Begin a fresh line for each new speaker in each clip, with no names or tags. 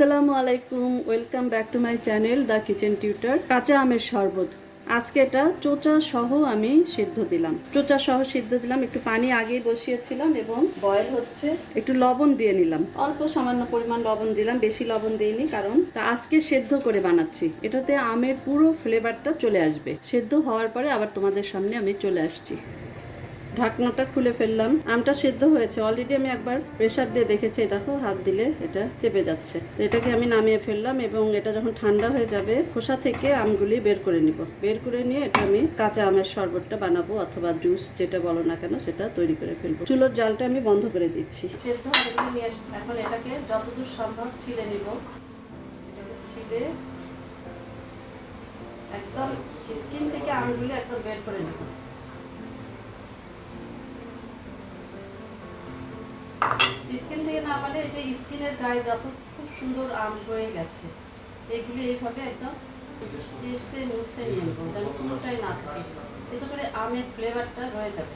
আলাইকুম, welcome back to my channel the kitchen tutor, কাঁচা আমের শরবত। আজকে এটা চোচা সহ আমি সিদ্ধ দিলাম। চোচা সহ সিদ্ধ দিলাম, একটু পানি আগেই বসিয়েছিলাম এবং বয়েল হচ্ছে। একটু লবণ দিয়ে নিলাম। অল্প সামান্য পরিমাণ লবণ দিলাম, বেশি লবণ দিইনি কারণ তা আজকে সেদ্ধ করে বানাচ্ছি। এটাতে আমের পুরো ফ্লেভারটা চলে আসবে। সেদ্ধ হওয়ার পরে আবার তোমাদের সামনে আমি চলে আসছি। ঢাকনাটা খুলে ফেললাম। আমটা সেদ্ধ হয়েছে। অলরেডি আমি একবার প্রেশার দিয়ে দেখেছি। দেখো, হাত দিলে এটা চেপে যাচ্ছে। এটাকে আমি নামিয়ে ফেললাম এবং এটা যখন ঠান্ডা হয়ে যাবে, খোসা থেকে আমগুলি বের করে নিব। বের করে নিয়ে এটা আমি কাঁচা আমের শরবতটা বানাবো অথবা জুস যেটা বলো না কেন, সেটা তৈরি করে ফেলব। চুলোর জালটা আমি বন্ধ করে দিচ্ছি। সেদ্ধ নিয়ে এখন এটাকে যতদূর সম্ভব ছিঁড়ে নিব। ছিলে একদম স্কিন থেকে আমগুলি একদম বের করে নেব। স্কিন থেকে না মানে যে স্কিনের গায়ে খুব সুন্দর আম গেছে এইভাবে একদম মুছে নিয়ে নেব যেন কোনোটাই না থাকে। এতে করে আমের ফ্লেভারটা রয়ে যাবে।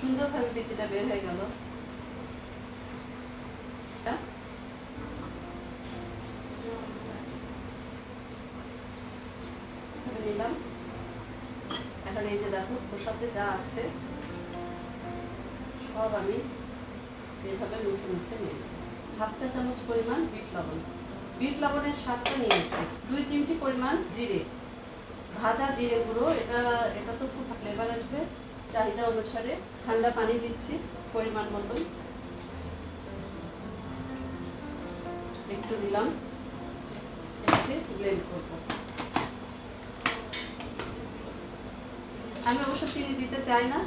সুন্দরভাবে বিচিটা বের হয়ে গেল এটা এভাবে নিলাম এখন এই যে দেখো, প্রসাদে যা আছে, সব আমি এইভাবে মুছে মুছে নিই হাফ চা চামচ পরিমাণ বিট লবণ। বিট লবণের স্বাদটা নিয়ে আসবে। দুই চিমটি পরিমাণ জিরে। ভাজা জিরে গুঁড়ো, এটা এটা তো খুব ফ্লেভার আসবে। চাহিদা অনুসারে ঠান্ডা পানি দিচ্ছি পরিমাণ মতন। একটু দিলাম। এটাকে ব্লেন্ড করব। আমি অবশ্য চিনি দিতে চাই না।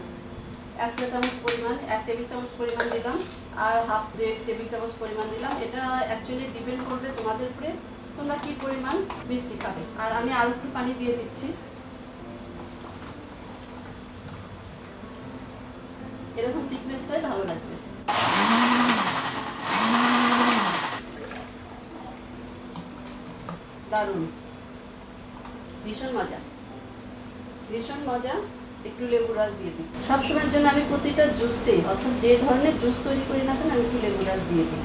এক চা চামচ পরিমাণ, এক টেবিল চামচ পরিমাণ দিলাম আর হাফ দেড় টেবিল চামচ পরিমাণ দিলাম। এটা অ্যাকচুয়ালি ডিপেন্ড করবে তোমাদের উপরে, তোমরা কি পরিমাণ মিষ্টি খাবে। আর আমি আরও একটু পানি দিয়ে দিচ্ছি। এরকম থিকনেসটাই ভালো লাগবে। দারুণ। ভীষণ মজা। ভীষণ মজা, একটু লেবু রস দিয়ে দিই সবসময়ের জন্য আমি প্রতিটা জুসে, অর্থাৎ যে ধরনের জুস তৈরি করি না কেন, আমি একটু লেবু রস দিয়ে দিই।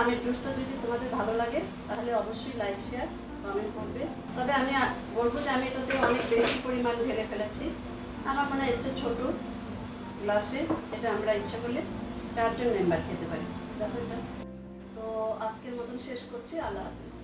আমের জুসটা যদি তোমাদের ভালো লাগে, তাহলে অবশ্যই লাইক, শেয়ার কমেন্ট করবে। তবে আমি বলব যে আমি এটাতে অনেক বেশি পরিমাণ ঢেলে ফেলেছি। আমার মনে হচ্ছে ছোটো। গ্লাসে এটা আমরা ইচ্ছা করলে চারজন মেম্বার খেতে পারি। দেখো তো আজকের মতন শেষ করছি। আল্লাহ হাফিজ।